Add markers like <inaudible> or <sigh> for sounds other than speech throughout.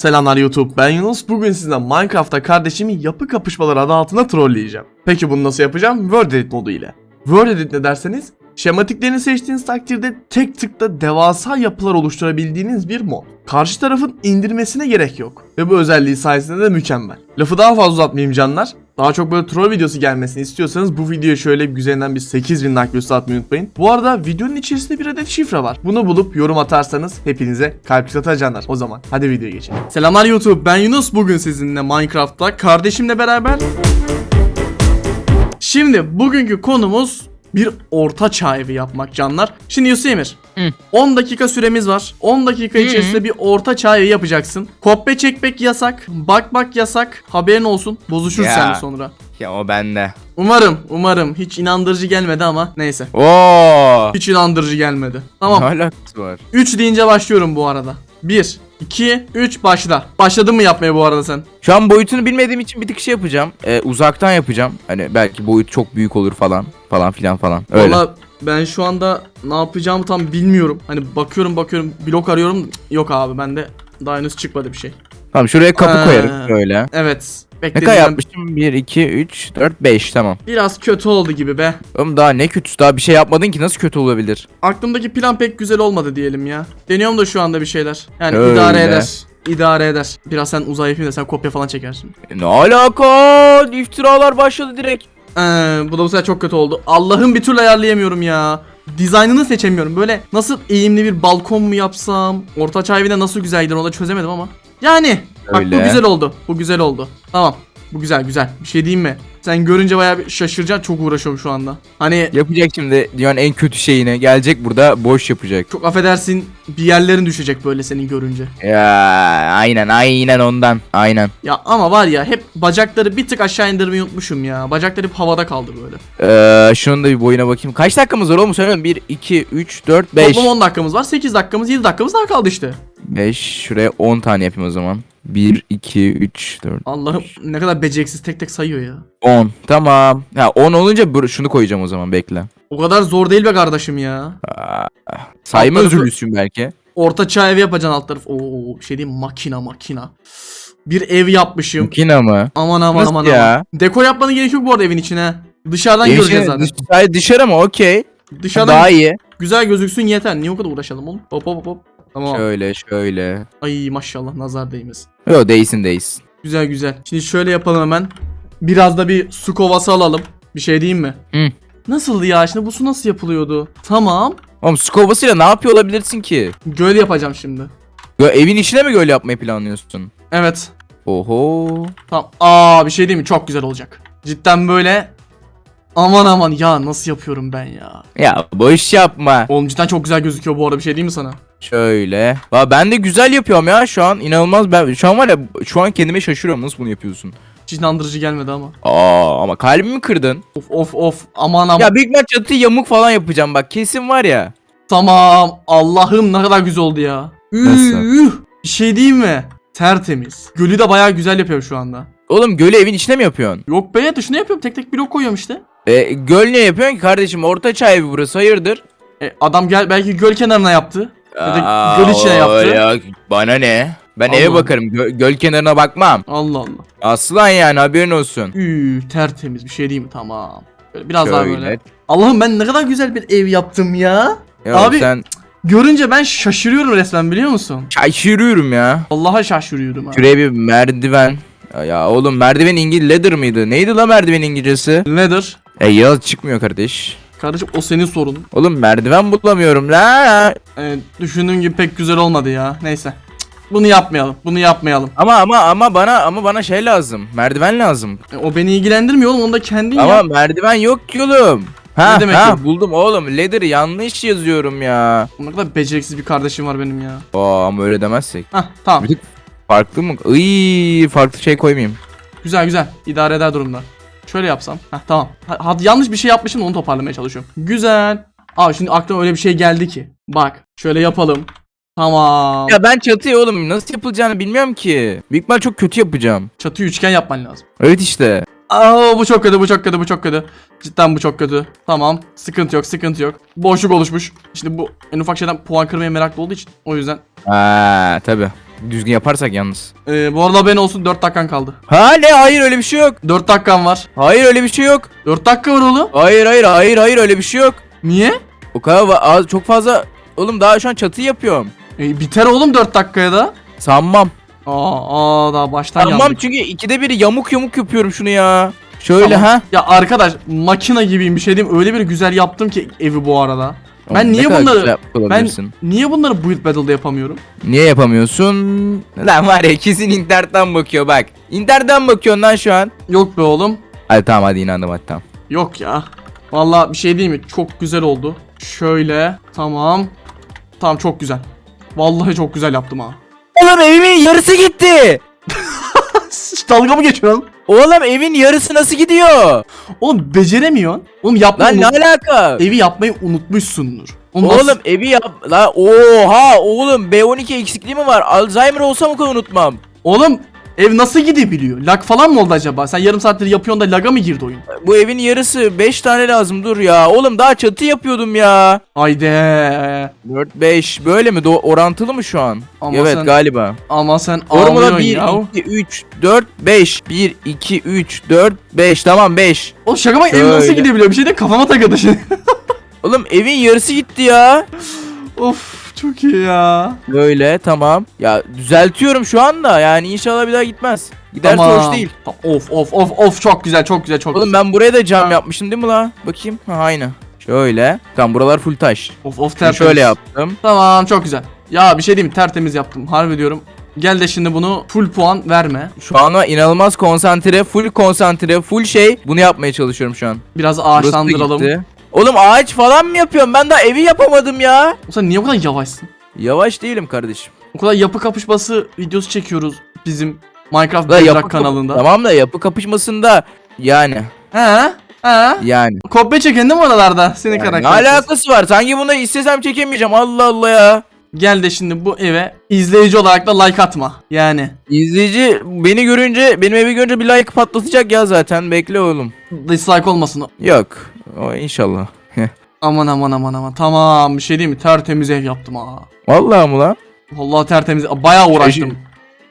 Selamlar YouTube ben Yunus. Bugün sizinle Minecraft'ta kardeşimi yapı kapışmaları adı altında trolleyeceğim. Peki bunu nasıl yapacağım? Word Edit modu ile. Word Edit ne derseniz şematiklerini seçtiğiniz takdirde tek tıkta devasa yapılar oluşturabildiğiniz bir mod. Karşı tarafın indirmesine gerek yok. Ve bu özelliği sayesinde de mükemmel. Lafı daha fazla uzatmayayım canlar. Daha çok böyle troll videosu gelmesini istiyorsanız bu videoya şöyle güzelinden bir 8000 like videosu atmayı unutmayın. Bu arada videonun içerisinde bir adet şifre var. Bunu bulup yorum atarsanız hepinize kalp atacaklar. O zaman hadi videoya geçelim. Selamlar YouTube ben Yunus. Bugün sizinle Minecraft'ta kardeşimle beraber Şimdi bugünkü konumuz bir orta çağ evi yapmak canlar. Şimdi Yusuf Emir. Hı. 10 dakika süremiz var. 10 dakika içerisinde bir orta çağ evi yapacaksın. Kopya çekmek yasak. Bak bak yasak. Haberin olsun. Bozuşur Ya. sen sonra. Ya o bende. Umarım, umarım. Hiç inandırıcı gelmedi ama neyse. Oo. Hiç inandırıcı gelmedi. Ne Tamam. alakası var? 3 deyince başlıyorum bu arada. 1, 2, 3 başla. Başladın mı yapmaya bu arada sen? Şu an boyutunu bilmediğim için bir tık şey yapacağım. Ee, uzaktan yapacağım. Hani belki boyut çok büyük olur falan. Falan filan falan. Öyle. Valla ben şu anda ne yapacağımı tam bilmiyorum. Hani bakıyorum bakıyorum blok arıyorum. Yok abi bende daha henüz çıkmadı bir şey. Tamam şuraya kapı Ee, koyarım böyle. Evet. Ne kadar yapmışım? 1, 2, 3, 4, 5 tamam. Biraz kötü oldu gibi be. Oğlum daha ne kötüsü daha bir şey yapmadın ki nasıl kötü olabilir? Aklımdaki plan pek güzel olmadı diyelim ya. Deniyorum da şu anda bir şeyler. Yani Öyle. idare eder. İdare eder. Biraz sen uzay yapayım da sen kopya falan çekersin. E, Ne alaka? İftiralar başladı direkt. Ee, bu da bu sefer çok kötü oldu. Allah'ım bir türlü ayarlayamıyorum ya. Dizaynını seçemiyorum. Böyle nasıl eğimli bir balkon mu yapsam? Orta çağ evine nasıl güzel gider onu da çözemedim ama. Yani bak bu Öyle. güzel oldu. Bu güzel oldu. Tamam. Bu güzel güzel. Bir şey diyeyim mi? Sen görünce bayağı bir şaşıracaksın. Çok uğraşıyorum şu anda. Hani Yapacak şimdi dünyanın en kötü şeyini. Gelecek burada boş yapacak. çok affedersin bir yerlerin düşecek böyle senin görünce. Ya aynen aynen ondan. Aynen. Ya ama var ya hep bacakları bir tık aşağı indirmeyi unutmuşum ya. Bacakları hep havada kaldı böyle. Ee, şunun da bir boyuna bakayım. Kaç dakikamız var oğlum? Söylemiyorum. 1, 2, 3, 4, 5. Toplam 10 dakikamız var. 8 dakikamız 7 dakikamız daha kaldı işte. 5. Şuraya 10 tane yapayım o zaman. 1, 2, 3, 4, Allah'ım ne kadar beceriksiz tek tek sayıyor ya. 10. Tamam. Ha 10 olunca şunu koyacağım o zaman bekle. O kadar zor değil be kardeşim ya. Sayma Alt tarafı- özürlüsün belki. Orta çağ ev yapacaksın alt taraf. Oo şey diyeyim makina makina. Bir ev yapmışım. Makina mı? Aman aman Nasıl aman ya? aman. Dekor yapmanın gerek yok bu arada evin içine. Dışarıdan Evin göreceğiz zaten. dış- hayır, dışarı mı? Okey. Dışarıdan Daha iyi. güzel gözüksün yeter. Niye o kadar uğraşalım oğlum? Hop hop hop. Tamam. Şöyle şöyle. Ay maşallah nazar değmesin. Yo değilsin değilsin. Güzel güzel. Şimdi şöyle yapalım hemen. Biraz da bir su kovası alalım. Bir şey diyeyim mi? Hı. Nasıldı ya? Şimdi bu su nasıl yapılıyordu? Tamam. Oğlum su kovasıyla ne yapıyor olabilirsin ki? Göl yapacağım şimdi. Yo, evin içine mi göl yapmayı planlıyorsun? Evet. Oho. Tamam. Aa bir şey diyeyim mi? Çok güzel olacak. Cidden böyle Aman aman ya nasıl yapıyorum ben ya? Ya boş yapma. Oğlum cidden çok güzel gözüküyor bu arada bir şey diyeyim mi sana? Şöyle. Va ben de güzel yapıyorum ya şu an. inanılmaz ben şu an var ya şu an kendime şaşırıyorum nasıl bunu yapıyorsun. Hiç inandırıcı gelmedi ama. Aa ama kalbimi kırdın. Of of of aman aman. Ya büyük maç çatı yamuk falan yapacağım bak kesin var ya. Tamam. Allah'ım ne kadar güzel oldu ya. Üh, Bir şey diyeyim mi? Tertemiz. Gölü de bayağı güzel yapıyor şu anda. Oğlum gölü evin içine mi yapıyorsun? Yok be dışına yapıyorum. Tek tek blok koyuyorum işte. E, göl ne yapıyorsun ki kardeşim? Orta çağ evi burası hayırdır? E, adam gel belki göl kenarına yaptı. Ya da göl içine yaptı. Ya, bana ne? Ben eve Allah. bakarım. Gö- göl kenarına bakmam. Allah Allah. Aslan yani haberin olsun. Üh, tertemiz bir şey değil mi? Tamam. Böyle biraz daha Şöyle. böyle. Allah'ım ben ne kadar güzel bir ev yaptım ya. Ya Abi- sen Görünce ben şaşırıyorum resmen biliyor musun? şaşırıyorum ya. Allah'a şaşırıyorum ha. Şuraya bir merdiven. Ya, ya oğlum merdiven İngil ladder mıydı? Neydi la merdiven İngilizcesi? Nedir? E yaz çıkmıyor kardeş. Kardeşim o senin sorunun. Oğlum merdiven bulamıyorum la. Ee, düşündüğüm gibi pek güzel olmadı ya. Neyse. Cık, Bunu yapmayalım. Bunu yapmayalım. Ama ama ama bana ama bana şey lazım. Merdiven lazım. E, o beni ilgilendirmiyor oğlum. Onu da kendin Ama yap. merdiven yok ki oğlum. Ha, Ne demek ha, yok? buldum oğlum. Ladder yanlış yazıyorum ya. Ne kadar beceriksiz bir kardeşim var benim ya. Aa ama öyle demezsek. Hah tamam. Bir tık farklı mı? Iy, farklı şey koymayayım. Güzel güzel. İdare eder durumda. Şöyle yapsam. Hah tamam. Ha, yanlış bir şey yapmışım onu toparlamaya çalışıyorum. Güzel. Abi şimdi aklıma öyle bir şey geldi ki. Bak şöyle yapalım. Tamam. Ya ben çatıyı oğlum nasıl yapılacağını bilmiyorum ki. Büyük ihtimal çok kötü yapacağım. Çatıyı üçgen yapman lazım. Evet işte. Aa bu çok kötü bu çok kötü bu çok kötü. Cidden bu çok kötü. Tamam. Sıkıntı yok sıkıntı yok. Boşluk oluşmuş. Şimdi bu en ufak şeyden puan kırmaya meraklı olduğu için o yüzden Ha tabi. Düzgün yaparsak yalnız. Ee, bu arada ben olsun 4 dakikan kaldı. Ha ne hayır öyle bir şey yok. 4 dakikan var. Hayır öyle bir şey yok. 4 dakika var oğlum. Hayır hayır hayır hayır öyle bir şey yok. Niye? O kadar va- az, çok fazla. Oğlum daha şu an çatı yapıyorum. E, biter oğlum 4 dakikaya da. Sanmam. Aa, aa daha baştan Sanmam yandık. çünkü ikide bir yamuk yamuk yapıyorum şunu ya. Şöyle Tamam. ha. Ya arkadaş makina gibiyim bir şey diyeyim öyle bir güzel yaptım ki evi bu arada. Ben niye bunları- yapabilirsin? Niye bunları build battle'da yapamıyorum? Niye yapamıyorsun? Lan var ya kesin internetten bakıyor bak. İnternetten bakıyorsun lan şu an. Yok be oğlum. Hadi tamam hadi inandım hadi tamam. Yok ya. Vallahi bir şey değil mi? Çok güzel oldu. Şöyle. Tamam. Tamam çok güzel. Vallahi çok güzel yaptım ha. Oğlum evimin yarısı gitti. <laughs> Dalga mı geçiyorsun? Oğlum evin yarısı nasıl gidiyor? Oğlum beceremiyorsun. Oğlum yapmayı Lan ne alaka? Evi yapmayı unutmuşsundur. Oğlum, nasıl- evi yap. La oha oğlum B12 eksikliği mi var? Alzheimer olsam o kadar unutmam. Oğlum ev nasıl gidebiliyor? Lag falan mı oldu acaba? Sen yarım saattir yapıyorsun da laga mı girdi oyun? Bu evin yarısı 5 tane lazım dur ya. Oğlum daha çatı yapıyordum ya. Haydi. 4 5 böyle mi? Do- orantılı mı şu an? Ama evet sen galiba. Ama sen Formula ağlıyorsun 1 ya. 2 3 4 5 1 2 3 4 5 tamam 5. Oğlum şaka bak ev nasıl gidebiliyor? Bir şey de kafama takıldı şimdi. Oğlum evin yarısı gitti ya. of çok iyi ya. Böyle tamam. Ya düzeltiyorum şu anda yani inşallah bir daha gitmez. Giderse Tamam. hoş değil. Of of of of çok güzel çok güzel çok Oğlum güzel. ben buraya da cam yapmışım değil mi la? Bakayım. Ha aynı. Şöyle. Tamam buralar full taş. Of of tertemiz. şöyle yaptım. Tamam çok güzel. Ya bir şey diyeyim mi? tertemiz yaptım harbi diyorum. Gel de şimdi bunu full puan verme. Şu an inanılmaz konsantre, full konsantre, full şey. Bunu yapmaya çalışıyorum şu an. Biraz Burası da ağaçlandıralım. gitti. Oğlum ağaç falan mı yapıyorum? Ben daha evi yapamadım ya. Sen niye bu kadar yavaşsın? Yavaş değilim kardeşim. O kadar yapı kapışması videosu çekiyoruz bizim Minecraft Bedrock yapı kanalında. Tamam da yapı kapışmasında yani He? He? yani. Kopya çeken değil mi oralarda? Senin Yani ne alakası var? Sanki bunu istesem çekemeyeceğim. Allah Allah ya. Gel de şimdi bu eve izleyici olarak da like atma. Yani. İzleyici beni görünce, benim evi görünce bir like patlatacak ya zaten. Bekle oğlum. Dislike olmasın. Yok. O inşallah. Aman aman aman aman. Tamam bir şey değil mi? Tertemiz ev yaptım ha. Vallahi mı lan? Vallahi tertemiz. Bayağı uğraştım.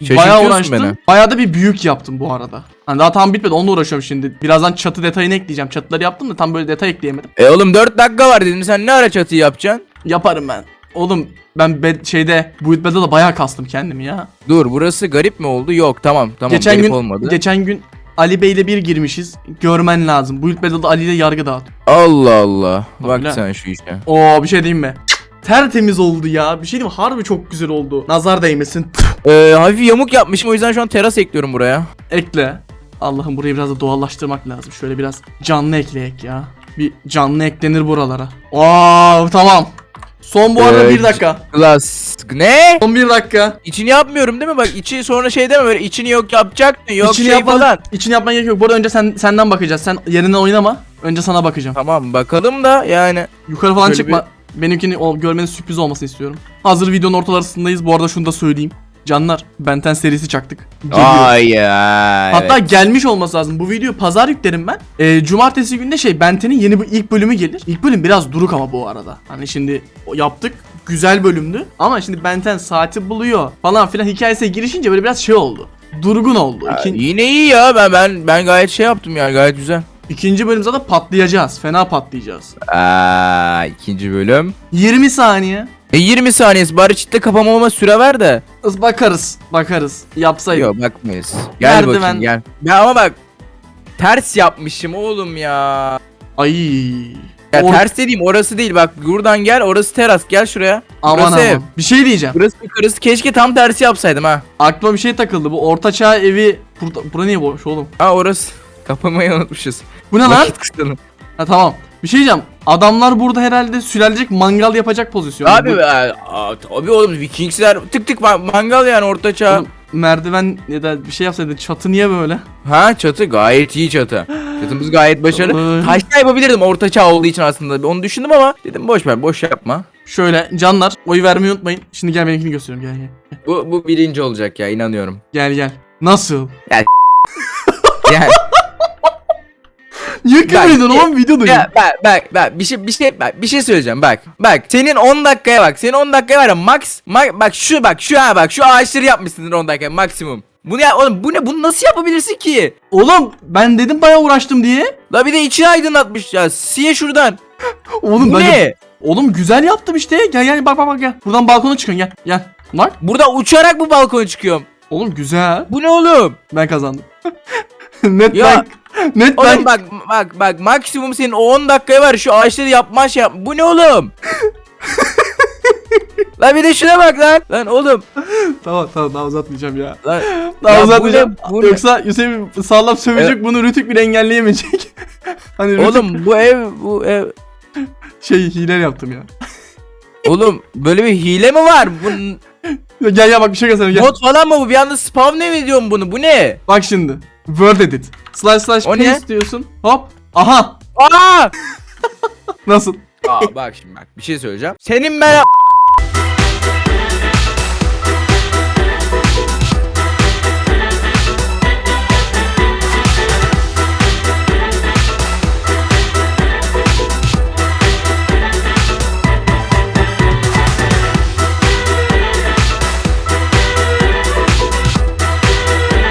Şaşır- Bayağı şaşırtıyorsun uğraştım. beni. Bayağı da bir büyük yaptım bu arada. Hani daha tam bitmedi onunla uğraşıyorum şimdi. Birazdan çatı detayını ekleyeceğim. Çatıları yaptım da tam böyle detay ekleyemedim. E oğlum 4 dakika var dedin. Sen ne ara çatıyı yapacaksın? Yaparım ben. Oğlum ben be- şeyde bu bitmede de bayağı kastım kendimi ya. Dur burası garip mi oldu? Yok tamam tamam geçen garip gün olmadı. geçen gün Ali Bey ile bir girmişiz. Görmen lazım. Bu bitmede de Ali ile yargı dağıt. Allah Allah. Bak Öyle. sen şu işe. Oo bir şey diyeyim mi? Tertemiz oldu ya. Bir şey diyeyim mi? Harbi çok güzel oldu. Nazar değmesin. Ee, hafif yamuk yapmışım o yüzden şu an teras ekliyorum buraya. Ekle. Allah'ım burayı biraz da doğallaştırmak lazım. Şöyle biraz canlı ekleyek ya. Bir canlı eklenir buralara. Aa tamam. Son bu arada bir dakika. Glass. Ne? Son bir dakika. İçini yapmıyorum değil mi? Bak içi sonra şey deme böyle içini yok yapacaktın yok içini şey yapman, falan. içini yapman gerek yok. Bu arada önce sen senden bakacağız. Sen yerinden oynama. Önce sana bakacağım. Tamam bakalım da yani. Yukarı falan Şöyle çıkma. Benimkini o, görmeniz sürpriz olmasını istiyorum. Hazır videonun ortalarındayız. Bu arada şunu da söyleyeyim. Canlar Benten serisi çaktık. Geliyor. Ay ya. Hatta gelmiş olması lazım. Bu videoyu pazar yüklerim ben. Ee, cumartesi günde şey Benten'in yeni bir ilk bölümü gelir. İlk bölüm biraz duruk ama bu arada. Hani şimdi yaptık. Güzel bölümdü. Ama şimdi Benten saati buluyor falan filan hikayesine girişince böyle biraz şey oldu. Durgun oldu. Ya, İkin- yine iyi ya ben ben ben gayet şey yaptım yani gayet güzel. ikinci bölüm zaten patlayacağız. Fena patlayacağız. Aa ikinci bölüm. 20 saniye. E 20 saniyesi bari çitle kapamama süre ver de. Bakarız. Bakarız. Yapsaydık. Yok bakmayız. Gel Nerede bakayım gel. Ya ama bak ters yapmışım oğlum ya. Ay. Ya Or- ters dediğim orası değil bak buradan gel orası teras gel şuraya. Aman burası aman. ev. Bir şey diyeceğim. Burası yukarısı keşke tam tersi yapsaydım ha. Aklıma bir şey takıldı. Bu ortaçağ evi burada, bura niye boş oğlum? Ha orası. <laughs> Kapamayı unutmuşuz. Bu ne lan? Vakit kısıtlı. Ha tamam. Bir şey diyeceğim. Adamlar burada herhalde sürelecek mangal yapacak pozisyon. Abi Bu- aa, tabii oğlum Vikingsler tık tık ma- mangal yani ortaçağ. Oğlum, merdiven ya da bir şey yapsaydı çatı niye böyle? Ha çatı gayet iyi çatı. Çatımız gayet başarılı. Taşla yapabilirdim ortaçağ olduğu için aslında. Onu düşündüm ama dedim boş ver boş yapma. Şöyle canlar oy vermeyi unutmayın. Şimdi gel benimkini gösteriyorum gel gel. Bu bu birinci olacak ya inanıyorum. Gel gel. Nasıl? Yani <laughs> Niye küfür ediyorsun oğlum videodayım. Ya bak bak bak bir şey bir şey bak bir şey söyleyeceğim bak. Bak senin 10 dakikaya bak. Senin 10 dakikaya var ya max ma- bak şu bak şu ha bak şu ağaçları yapmışsındır 10 dakika maksimum. Bunu ya oğlum bu ne bunu nasıl yapabilirsin ki? Oğlum ben dedim bayağı uğraştım diye. La bir de içini aydınlatmış ya. Siye şuradan. Oğlum Bu ben de- ne? Oğlum güzel yaptım işte. Gel gel bak bak bak gel. Buradan balkona çıkın gel. Gel. Bak. Burada uçarak bu balkona çıkıyorum. Oğlum güzel. Bu ne oğlum? Ben kazandım. <laughs> Net Ya. Net ben. Oğlum bak bak bak maksimum senin o 10 dakikaya var şu ağaçları yapman şey yap. Bu ne oğlum? <laughs> lan bir de şuna bak lan. Lan oğlum. Tamam tamam daha uzatmayacağım ya. Lan, <laughs> Daha Ya bu uzatmayacağım. ne, bu ne? Yoksa Hüseyin sağlam sövecek bunu Rütük bile engelleyemeyecek. <laughs> hani Rütük oğlum bu ev bu ev. şey hile yaptım ya. Oğlum böyle bir hile mi var? Bu Ya Gel gel bak bir şey göstereyim gel. mod falan mı bu? Bir anda spawn ne ediyorum bunu? Bu ne? Bak şimdi. Word edit. Slash slash O ne? paste diyorsun. Hop. Aha. Aa! <laughs> Nasıl? Aa bak şimdi bak bir şey söyleyeceğim. Senin ben <laughs>